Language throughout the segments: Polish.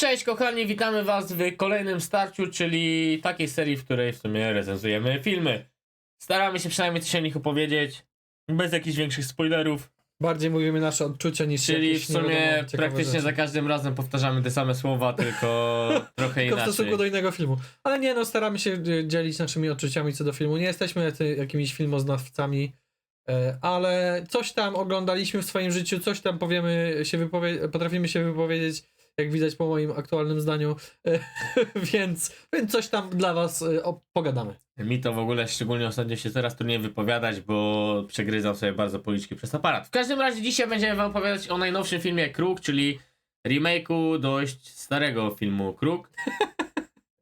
Cześć kochani, witamy was w kolejnym starciu, czyli takiej serii, w której w sumie recenzujemy filmy. Staramy się przynajmniej coś o nich opowiedzieć, bez jakichś większych spoilerów, Bardziej mówimy nasze odczucia niż czyli w sumie praktycznie rzeczy. za każdym razem powtarzamy te same słowa, tylko trochę Tylko w inaczej. stosunku do innego filmu. Ale nie, no staramy się dzielić naszymi odczuciami co do filmu. Nie jesteśmy jakimiś filmoznawcami, e, ale coś tam oglądaliśmy w swoim życiu, coś tam powiemy, się potrafimy się wypowiedzieć, jak widać po moim aktualnym zdaniu, e, więc, więc coś tam dla was e, o- pogadamy. Mi to w ogóle szczególnie ostatnio się coraz trudniej wypowiadać, bo przegryzam sobie bardzo policzki przez aparat. W każdym razie dzisiaj będziemy wam opowiadać o najnowszym filmie Kruk, czyli remake'u dość starego filmu Kruk.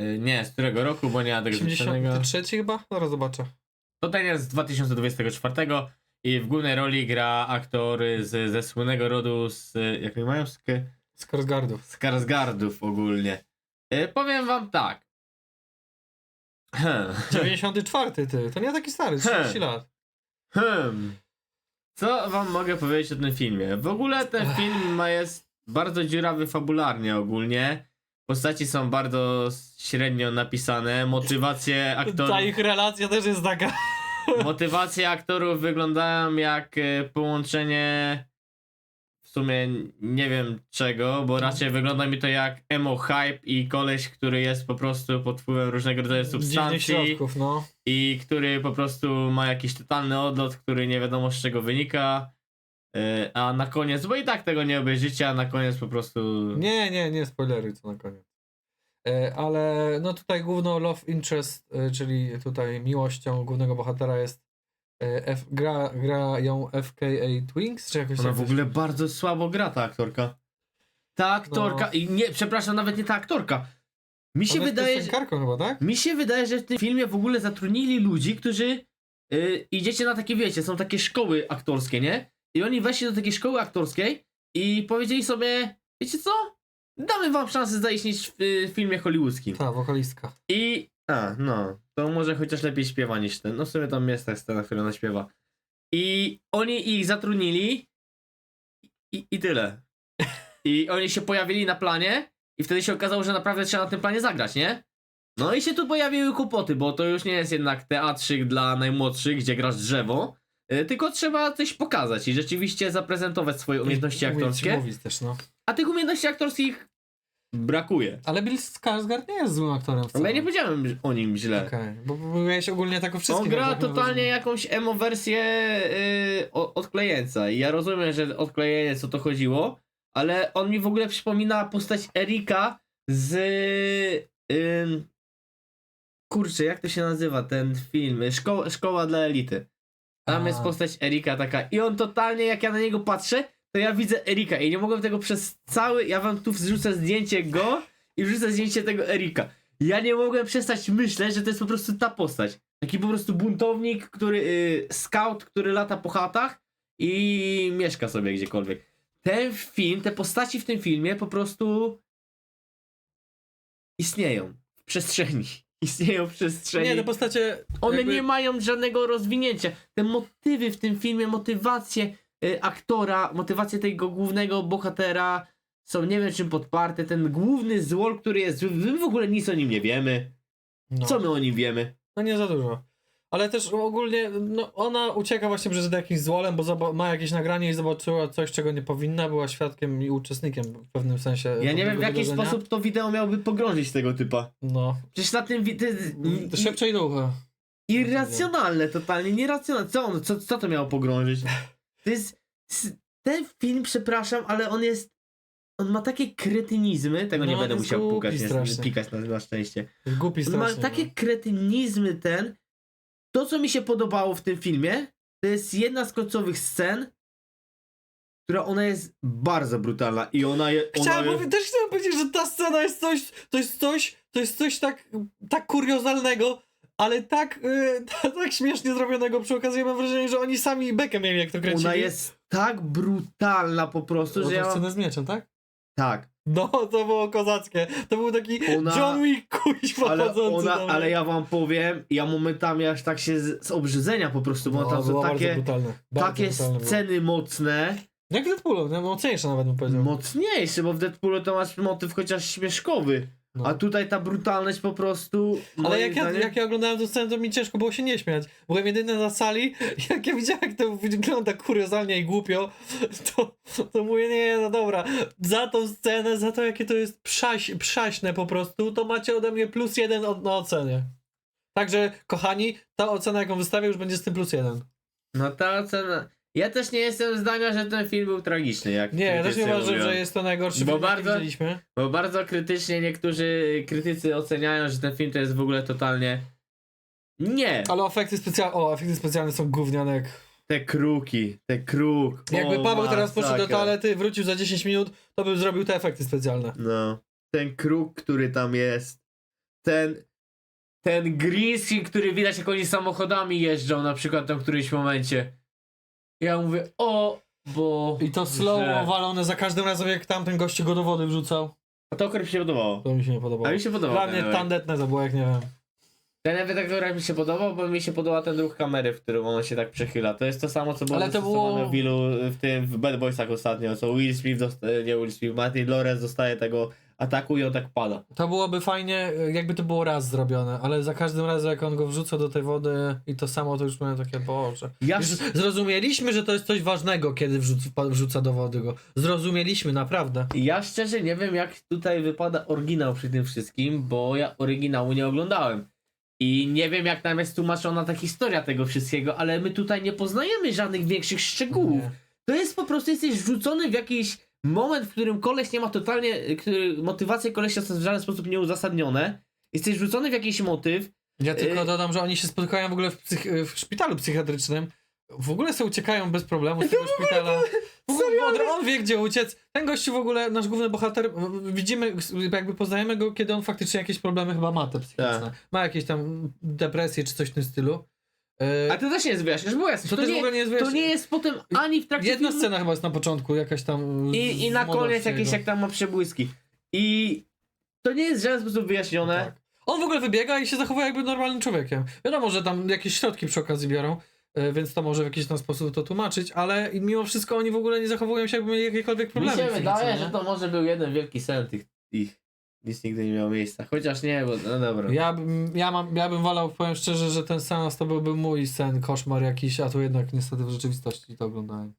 Y, nie, z którego roku, bo nie ma tego zapisanego. 83 chyba? Zaraz zobaczę. To ten jest z 2024 i w głównej roli gra aktor z, ze słynnego rodu z, jak oni mają, z, Skarsgardów. Skarsgardów ogólnie. Y, powiem wam tak. Hmm. 94 ty, to nie taki stary, 30 lat. Hmm. Co wam mogę powiedzieć o tym filmie? W ogóle ten film ma jest bardzo dziurawy fabularnie ogólnie. Postaci są bardzo średnio napisane, motywacje aktorów, Ta ich relacja też jest taka. motywacje aktorów wyglądają jak e, połączenie w sumie nie wiem czego, bo raczej wygląda mi to jak emo hype i koleś, który jest po prostu pod wpływem różnego rodzaju substancji środków, no. i który po prostu ma jakiś totalny odlot, który nie wiadomo z czego wynika. e, A na koniec, bo i tak tego nie obejrzycie, a na koniec po prostu. Nie, nie, nie spoileruj co na koniec. E, ale no tutaj główną love interest, e, czyli tutaj miłością głównego bohatera jest F, gra, gra ją FKA Twinks, czy jakoś Ona tak w ogóle bardzo słabo gra, ta aktorka. Ta aktorka. No. I nie, przepraszam, nawet nie ta aktorka. Mi się Ona jest wydaje, że. chyba, tak? Mi się wydaje, że w tym filmie w ogóle zatrudnili ludzi, którzy y, idziecie na takie, wiecie, są takie szkoły aktorskie, nie? I oni weszli do takiej szkoły aktorskiej i powiedzieli sobie, wiecie co? Damy wam szansę zaistnieć w y, filmie hollywoodzkim. Ta, wokalistka. I, a, no, to może chociaż lepiej śpiewa niż ten. No w sumie tam jest ta scena, w której ona śpiewa. I oni ich zatrudnili i, i tyle. I oni się pojawili na planie i wtedy się okazało, że naprawdę trzeba na tym planie zagrać, nie? No i się tu pojawiły kłopoty, bo to już nie jest jednak teatrzyk dla najmłodszych, gdzie grasz drzewo, y, tylko trzeba coś pokazać i rzeczywiście zaprezentować swoje umiejętności I aktorskie. Mówić też, no. A tych umiejętności aktorskich brakuje. Ale Bill Skarsgård nie jest złym aktorem wcale. Ale ja nie powiedziałem o nim źle. Okej, bo bo mówiłeś ogólnie tak o wszystkim. On gra totalnie jakąś emo wersję yy, odklejeńca i ja rozumiem, że odklejeniec o to chodziło, ale on mi w ogóle przypomina postać Erika z ym, kurczę, jak to się nazywa ten film? Szko szkoła dla elity. Tam A. jest postać Erika taka i on totalnie jak ja na niego patrzę, to ja widzę Erika i nie mogłem tego przez cały, ja wam tu wrzucę zdjęcie go i wrzucę zdjęcie tego Erika. Ja nie mogłem przestać myśleć, że to jest po prostu ta postać. Taki po prostu buntownik, który, y, scout, który lata po chatach i mieszka sobie gdziekolwiek. Ten film, te postaci w tym filmie po prostu istnieją w przestrzeni. Istnieją w przestrzeni. Nie, te postacie... One jakby- nie mają żadnego rozwinięcia. Te motywy w tym filmie, motywacje aktora, motywacje tego głównego bohatera są nie wiem czym podparte. Ten główny złol, który jest my w ogóle nic o nim nie wiemy. No. Co my o nim wiemy? No nie za dużo. Ale też ogólnie, no ona ucieka właśnie przed jakimś złolem, bo ma jakieś nagranie i zobaczyła coś, czego nie powinna, była świadkiem i uczestnikiem w pewnym sensie. Ja nie wiem w jaki sposób to wideo miałoby pogrążyć tego typa. No. Przecież na tym wideo... To szepcze i do ucha. Irracjonalne totalnie, nieracjonalne. Co, on, co, co to miało pogrążyć? To jest... Ten film, przepraszam, ale on jest... On ma takie kretynizmy, tego nie No, będę to jest musiał pukać, nie, strasznie. pikać na, na szczęście. Głupi On ma strasznie. takie no. kretynizmy ten. To, co mi się podobało w tym filmie, to jest jedna z końcowych scen, która ona jest bardzo brutalna i ona, je, ona Chciałem, jest... też chciałem powiedzieć, że ta scena jest coś, to jest coś, to jest coś tak, tak kuriozalnego, ale tak, yy, tak śmiesznie zrobionego przy okazji. Mam wrażenie, że oni sami bekę mieli, jak to kręcili. Ona jest tak brutalna po prostu, Było że ja scenę z mieczem, tak? Tak, No, to było kozackie. To był taki Ona- John Wick kuźwa ale, ona, ale ja wam powiem, ja momentami aż tak się z, z obrzydzenia po prostu, bo no, tam są było takie, brutalne. Takie brutalne było. sceny mocne, Jak w Deadpoolu, mocniejsze nawet bym powiedział. mocniejszy, bo w Deadpoolu to masz motyw chociaż śmieszkowy. No. A tutaj ta brutalność po prostu. Ale jak ja, jak ja oglądałem tę scenę, to mi ciężko było się nie śmiać. Byłem jedyny na sali, jak ja widziałem, jak to wygląda kuriozalnie i głupio, to, to mówię, nie, no dobra, za tą scenę, za to, jakie to jest przaś, przaśne po prostu, to macie ode mnie plus jeden od, na ocenie. Także, kochani, ta ocena, jaką wystawię, już będzie z tym plus jeden. No ta ocena. Ja też nie jestem zdania, że ten film był tragiczny. Jak Nie, ja też nie krytycy uważam, mówią. że jest to najgorszy Bo film, jaki bardzo- widzieliśmy. Bo bardzo krytycznie niektórzy krytycy oceniają, że ten film to jest w ogóle totalnie. Nie! Ale efekty specjalne, o, efekty specjalne są gówniane jak... Te kruki, te kruk. Jakby o, Paweł teraz poszedł do masakra. toalety, wrócił za 10 minut, to by zrobił te efekty specjalne. No. Ten kruk, który tam jest. Ten. Ten green screen, który widać jak oni samochodami jeżdżą, na przykład tam w którymś momencie. Ja mówię, o, bo. I to slow że- walone za każdym razem, jak tamten gościu go do wody wrzucał. A to akurat mi się podobało. To mi się nie podobało. A mi się podobał. Dla ten mnie efekt. tandetne to było, jak nie wiem. Ten efekt akurat mi się podobał, bo mi się podoba ten ruch kamery, w którym on się tak przechyla. To jest to samo, co było Ale to było- w wielu, w tym, w Bad Boysach ostatnio, co Will Smith, dostaje, nie Will Smith, Martin Lawrence dostaje tego ataku i on tak pada. To byłoby fajnie, jakby to było raz zrobione, ale za każdym razem, jak on go wrzuca do tej wody i to samo, to już miałem takie, boże. Ja Już zrozumieliśmy, że to jest coś ważnego, kiedy wrzuca, wrzuca do wody go. Zrozumieliśmy, naprawdę. Ja szczerze nie wiem, jak tutaj wypada oryginał przy tym wszystkim, bo ja oryginału nie oglądałem. I nie wiem, jak tam jest tłumaczona ta historia tego wszystkiego, ale my tutaj nie poznajemy żadnych większych szczegółów. Nie. To jest po prostu, jesteś wrzucony w jakiś moment, w którym koleś nie ma totalnie, który, motywacje kolesia są w żaden sposób nieuzasadnione. Jesteś wrzucony w jakiś motyw. Ja tylko Y- dodam, że oni się spotykają w ogóle w, psych- w szpitalu psychiatrycznym. W ogóle sobie uciekają bez problemu z tego szpitala. W ogóle on, on wie, gdzie uciec. Ten gościu w ogóle, nasz główny bohater, widzimy, jakby poznajemy go, kiedy on faktycznie jakieś problemy chyba ma te psychiczne. Tak. Ma jakieś tam depresje czy coś w tym stylu. E, A to też nie jest wyjaśnione, bo jest, to, to, też w ogóle nie jest to wyjaśnione. nie jest potem ani w trakcie Jedna filmu, scena chyba jest na początku, jakaś tam. i, i na koniec jakieś jak tam ma przebłyski. I to nie jest w żaden sposób wyjaśnione. Tak. On w ogóle wybiega i się zachowuje jakby normalnym człowiekiem. Wiadomo, że tam jakieś środki przy okazji biorą, e, więc to może w jakiś tam sposób to tłumaczyć, ale mimo wszystko oni w ogóle nie zachowują się jakby mieli jakiekolwiek Mi problemy. się wydaje, nie? że to może był jeden wielki sen tych ich. Nic nigdy nie miało miejsca. Chociaż nie, bo no dobra. Ja bym, ja, mam, ja bym wolał, powiem szczerze, że ten seans to byłby mój sen, koszmar jakiś, a tu jednak niestety w rzeczywistości to oglądałem.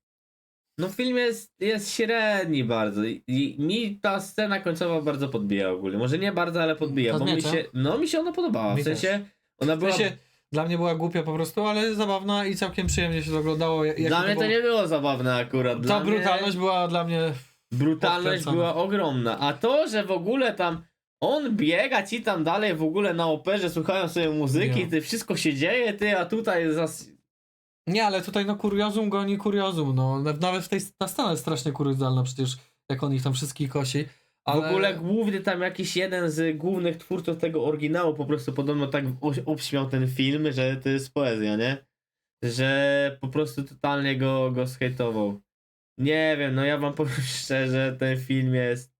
No film jest, jest średni bardzo i, i mi ta scena końcowa bardzo podbija ogólnie. Może nie bardzo, ale podbija, bo mi się, no mi się ona podobała. Mi w sensie ona W była, sensie, dla mnie była głupia po prostu, ale zabawna i całkiem przyjemnie się to oglądało. Jak dla mnie to było- nie było zabawne akurat. Ta Dla mnie brutalność była dla mnie... brutalność była ogromna. A to, że w ogóle tam on biega ci tam dalej w ogóle na operze, słuchają sobie muzyki, Nie. ty wszystko się dzieje, ty, a tutaj zas... Nie, ale tutaj no kuriozum goni kuriozum, no. Nawet w tej, ta scena jest strasznie kuriozalna przecież, jak on ich tam wszystkich kosi. Ale... W ogóle główny tam jakiś jeden z głównych twórców tego oryginału po prostu podobno tak o- obśmiał ten film, że to jest poezja, nie? Że po prostu totalnie go, go zhejtował. Nie wiem, no ja wam powiem szczerze, ten film jest...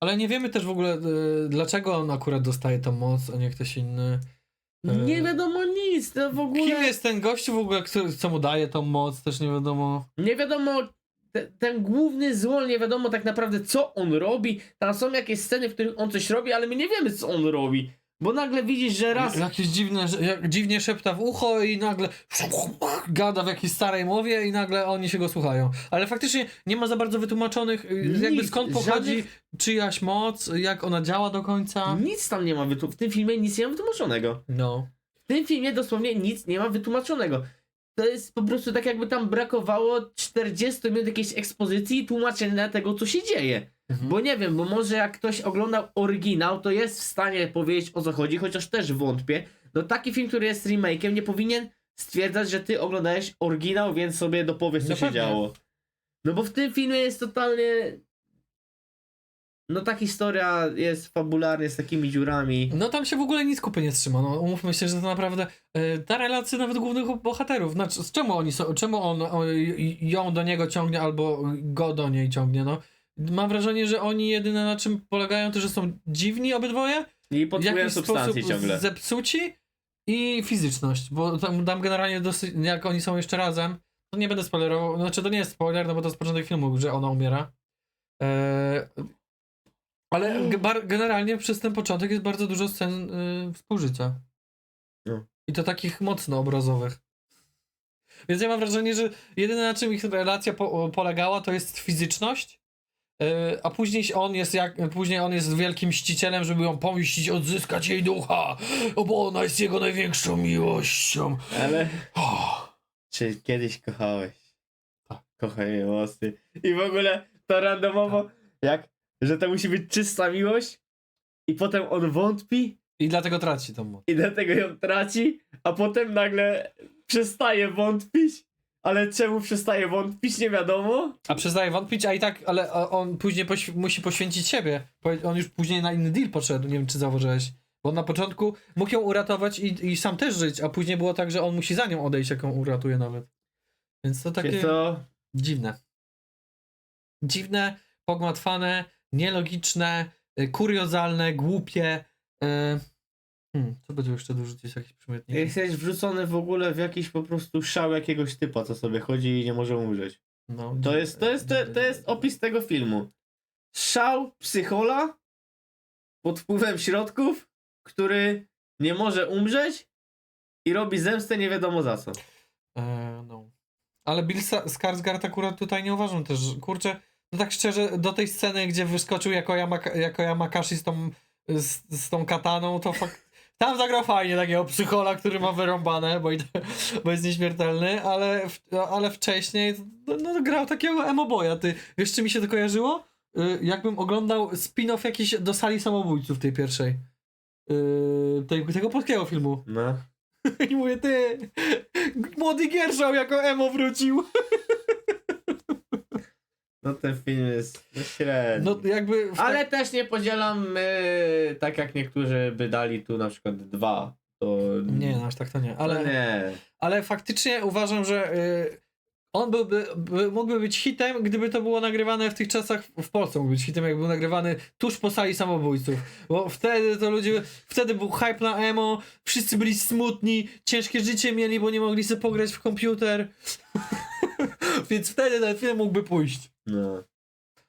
Ale nie wiemy też w ogóle, y, dlaczego on akurat dostaje tą moc, a nie ktoś inny. E, Nie wiadomo nic, to w ogóle... Kim jest ten gościu w ogóle, który, co mu daje tą moc, też nie wiadomo. Nie wiadomo, te, ten główny złol, nie wiadomo tak naprawdę co on robi. Tam są jakieś sceny, w których on coś robi, ale my nie wiemy co on robi. Bo nagle widzisz, że raz... Jakieś dziwne, jak dziwnie szepta w ucho i nagle gada w jakiejś starej mowie i nagle oni się go słuchają. Ale faktycznie nie ma za bardzo wytłumaczonych, y, Nic, jakby skąd pochodzi żadnych- czyjaś moc, jak ona działa do końca. Nic tam nie ma wytłumaczonego. W tym filmie nic nie ma wytłumaczonego. No. W tym filmie dosłownie nic nie ma wytłumaczonego. To jest po prostu tak jakby tam brakowało 40 minut jakiejś ekspozycji i tłumaczenia tego, co się dzieje. Mhm. Bo nie wiem, bo może jak ktoś oglądał oryginał, to jest w stanie powiedzieć o co chodzi, chociaż też wątpię. No taki film, który jest remake'iem, nie powinien stwierdzać, że ty oglądałeś oryginał, więc sobie dopowiesz, co No się pewnie. działo. No bo w tym filmie jest totalnie... No ta historia jest fabularnie z takimi dziurami. No tam się w ogóle nic kupy nie trzyma. No, umówmy się, że to naprawdę e, ta relacja nawet głównych bohaterów. Znaczy, z czemu oni są, czemu on, on ją do niego ciągnie albo go do niej ciągnie, no. Mam wrażenie, że oni jedyne na czym polegają to, że są dziwni obydwoje, I w potrzebują jakiś substancji sposób ciągle. zepsuci i fizyczność, bo tam, tam generalnie dosyć, jak oni są jeszcze razem, To nie będę spoilerował, znaczy to nie jest spoiler, no bo to jest początek filmu, że ona umiera. Eee, ale bar- generalnie przez ten początek jest bardzo dużo scen y, współżycia. No. I to takich mocno obrazowych. Więc ja mam wrażenie, że jedyne na czym ich relacja po- polegała to jest fizyczność, a później on jest jak, później on jest wielkim mścicielem, żeby ją pomścić, odzyskać jej ducha, o, bo ona jest jego największą miłością. Ale Oh. czy kiedyś kochałeś? Tak. Kochaj mnie mocny. I w ogóle to randomowo, jak, że to musi być czysta miłość i potem on wątpi I dlatego traci tą moc. i dlatego ją traci, a potem nagle przestaje wątpić. Ale czemu przestaje wątpić, nie wiadomo. A przestaje wątpić, a i tak, ale on później musi poświęcić siebie. Powie- On już później na inny deal poszedł, nie wiem czy zauważyłeś. Bo na początku mógł ją uratować i, i sam też żyć, a później było tak, że on musi za nią odejść, jak ją uratuje nawet. Więc to takie Takie... to dziwne. Dziwne, pogmatwane, nielogiczne, y, kuriozalne, głupie. y, Hmm, co tu jeszcze dorzucić? Jakiś przymiotnik? jesteś wrzucony w ogóle w jakiś po prostu szał jakiegoś typa, co sobie chodzi i nie może umrzeć. No, To jest, to jest, to, to jest opis tego filmu. Szał psychola pod wpływem środków, który nie może umrzeć i robi zemstę nie wiadomo za co. E, no. Ale Bill Skarsgård akurat tutaj nie uważam też, kurczę, no tak szczerze, do tej sceny, gdzie wyskoczył jako, Yamaka, jako Yamakashi z tą, z, z tą kataną, to fakt... Tam zagrał fajnie takiego psychola, który ma wyrąbane, bo, bo jest nieśmiertelny, ale, w, ale wcześniej no, no, grał takiego emoboja. Ty, wiesz, czy mi się to kojarzyło? Y, jakbym oglądał spin-off jakiś do sali samobójców tej pierwszej. Y, tej, tego polskiego filmu. No. I mówię, ty, młody Gierszał jako emo wrócił. No ten film jest no, średni. No jakby... w Ale też nie podzielam e, tak jak niektórzy by dali tu na przykład dwa. To Nie, no aż tak to nie. ale nie. ale faktycznie uważam, że y, on byłby, by, mógłby być hitem, gdyby to było nagrywane w tych czasach w Polsce. Mógłby być hitem, jak był nagrywany tuż po sali samobójców. Bo wtedy to ludzie, wtedy był hype na emo, wszyscy byli smutni, ciężkie życie mieli, bo nie mogli sobie pograć w komputer. Więc wtedy ten film mógłby pójść. No.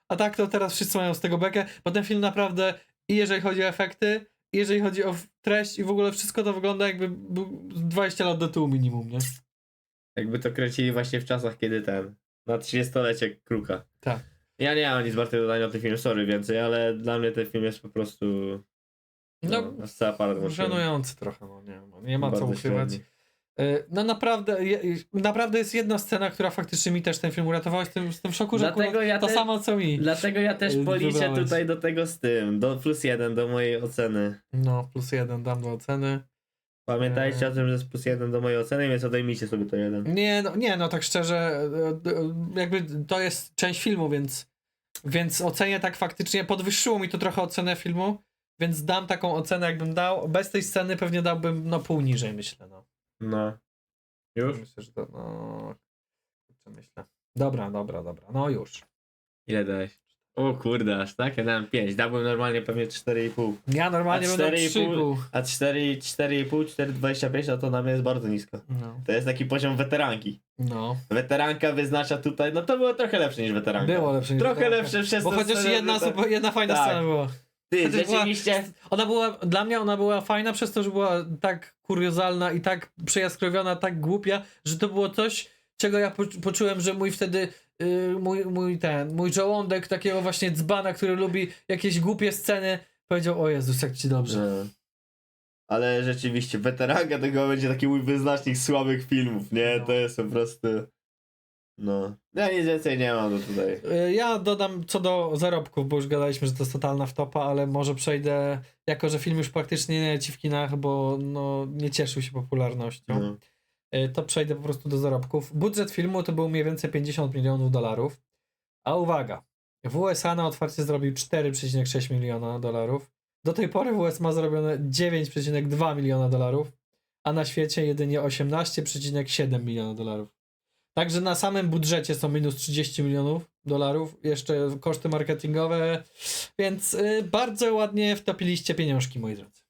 A tak to teraz wszyscy mają z tego bekę, bo ten film naprawdę i jeżeli chodzi o efekty, i jeżeli chodzi o treść i w ogóle wszystko to wygląda jakby był 20 lat do tyłu minimum, nie? Jakby to kręcili właśnie w czasach, kiedy ten. Na 30-lecie kruka. Tak. Ja nie mam nic bardzo do dodania o tym filmie, sorry więcej, ale dla mnie ten film jest po prostu. No, No, aparat żenujący trochę, no nie, ma- nie ma co ukrywać. średni. Y, No naprawdę, naprawdę jest jedna scena, która faktycznie mi też ten film uratował. Jestem, jestem w szoku, że Dlatego ja to te- samo co mi. Dlatego ja też policzę wybrałeś. tutaj do tego z tym, do plus jeden do mojej oceny. No, plus jeden dam do oceny. Pamiętajcie Eee. o tym, że jest plus jeden do mojej oceny, więc odejmijcie sobie to jeden. Nie, no, nie, no tak szczerze, e, e, jakby to jest część filmu, więc, więc ocenię tak faktycznie, podwyższyło mi to trochę ocenę filmu, więc dam taką ocenę, jakbym dał. Bez tej sceny pewnie dałbym no pół niżej, myślę, no. No. Już? Myślę, że to, no, kurczę, myślę. Dobra, dobra, dobra, no już. Ile dałeś? O kurde, aż tak? Ja dałem 5. Dałbym normalnie pewnie 4,5. Ja normalnie będę 4,5? 3,5. A 4, 4,5, 4,25 no to na mnie jest bardzo nisko. No, To jest taki poziom weteranki. no. Weteranka wyznacza tutaj, no to było trochę lepsze niż weteranka. Było lepsze niż Trochę weteranka. lepsze przez Bo to chociaż jedna, to- super, jedna fajna Tak. scena była. Ty, chociaż była- rzeczywiście. Ona była, dla mnie ona była fajna przez to, że była tak kuriozalna i tak przejaskrawiona, tak głupia, że to było coś, czego ja poczu- poczułem, że mój wtedy, yy, mój, mój ten, mój żołądek takiego właśnie dzbana, który lubi jakieś głupie sceny, powiedział, o Jezus, jak ci dobrze. No. Ale rzeczywiście, weteranka tego będzie taki mój wyznacznik słabych filmów, nie? No. To jest po prostu... No. Ja nic więcej nie mam do tutaj. Yy, Ja dodam co do zarobków, bo już gadaliśmy, że to jest totalna wtopa, ale może przejdę, jako że film już praktycznie nie leci w kinach, bo no, nie cieszył się popularnością. No. Y, to przejdę po prostu do zarobków. Budżet filmu to był mniej więcej 50 milionów dolarów. A uwaga, w USA na otwarcie zrobił 4,6 miliona dolarów. Do tej pory w US ma zrobione 9,2 miliona dolarów, a na świecie jedynie 18,7 miliona dolarów. Także na samym budżecie są minus 30 milionów dolarów, jeszcze koszty marketingowe, więc y, bardzo ładnie wtopiliście pieniążki, moi drodzy.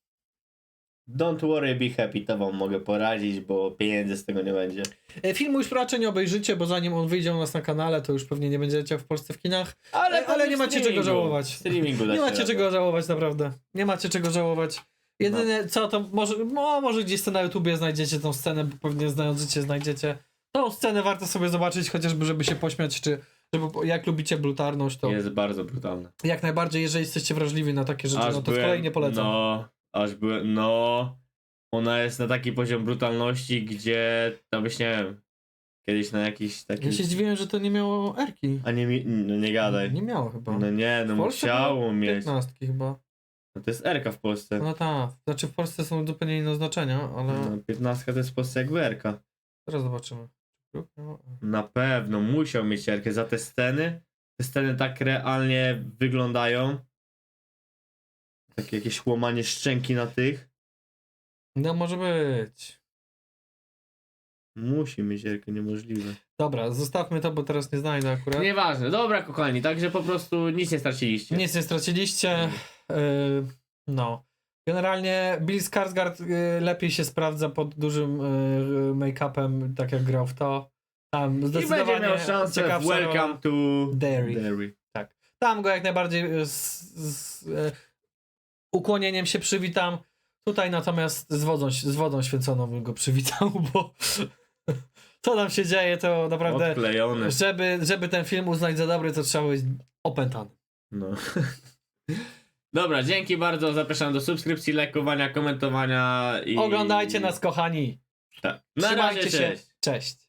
Don't worry, be happy, to wam mogę poradzić, bo pieniędzy z tego nie będzie. E, Filmu już raczej nie obejrzycie, bo zanim on wyjdzie u nas na kanale, to już pewnie nie będzie leciał w Polsce w kinach. Ale- ale nie macie czego żałować. Streamingu Nie macie czego żałować, naprawdę. Nie macie czego żałować. Jedyne co to może, no, może gdzieś to na YouTubie znajdziecie tą scenę, bo pewnie znając życie znajdziecie. Tą scenę warto sobie zobaczyć, chociażby żeby się pośmiać, czy żeby, jak lubicie brutalność, to Jest bardzo brutalne. jak najbardziej, jeżeli jesteście wrażliwi na takie rzeczy, no to z kolei nie polecam. No, aż byłem, no. Ona jest na taki poziom brutalności, gdzie to byś nie wiem. Kiedyś na jakiś taki. Ja się zdziwiłem, że to nie miało Erki. A nie, mi- no nie gadaj. Nie miało chyba. No nie, no W Polsce musiało mieć. 15 chyba. No to jest Erka w Polsce. No tak. Znaczy w Polsce są zupełnie inne znaczenia, ale No, 15 to jest w Polsce jakby Erka. teraz zobaczymy. Na pewno musiał mieć Erkę za te sceny. Te sceny tak realnie wyglądają. Takie jakieś łamanie szczęki na tych. No może być. Musi mieć Erkę, niemożliwe. Dobra, zostawmy to, bo teraz nie znajdę akurat. Nieważne, dobra kochani, także po prostu nic nie straciliście. Nic nie straciliście. Yy, no. Generalnie Bill Skarsgård yy, lepiej się sprawdza pod dużym yy, make-upem, tak jak grał w to. Tam I zdecydowanie będzie miał szansę w ciekawsza rola. Welcome to Derry. Derry. Tam go jak najbardziej z, z ukłonieniem się przywitam. Tutaj natomiast z wodą, z wodą święconą bym go przywitał, bo co tam się dzieje, to naprawdę, Odklejone. żeby, żeby ten film uznać za dobry, to trzeba być opętany. No. Dobra, dzięki bardzo. Zapraszam do subskrypcji, lajkowania, komentowania i. Oglądajcie nas, kochani. Tak. Na Trzymajcie razie, się. cześć. Cześć.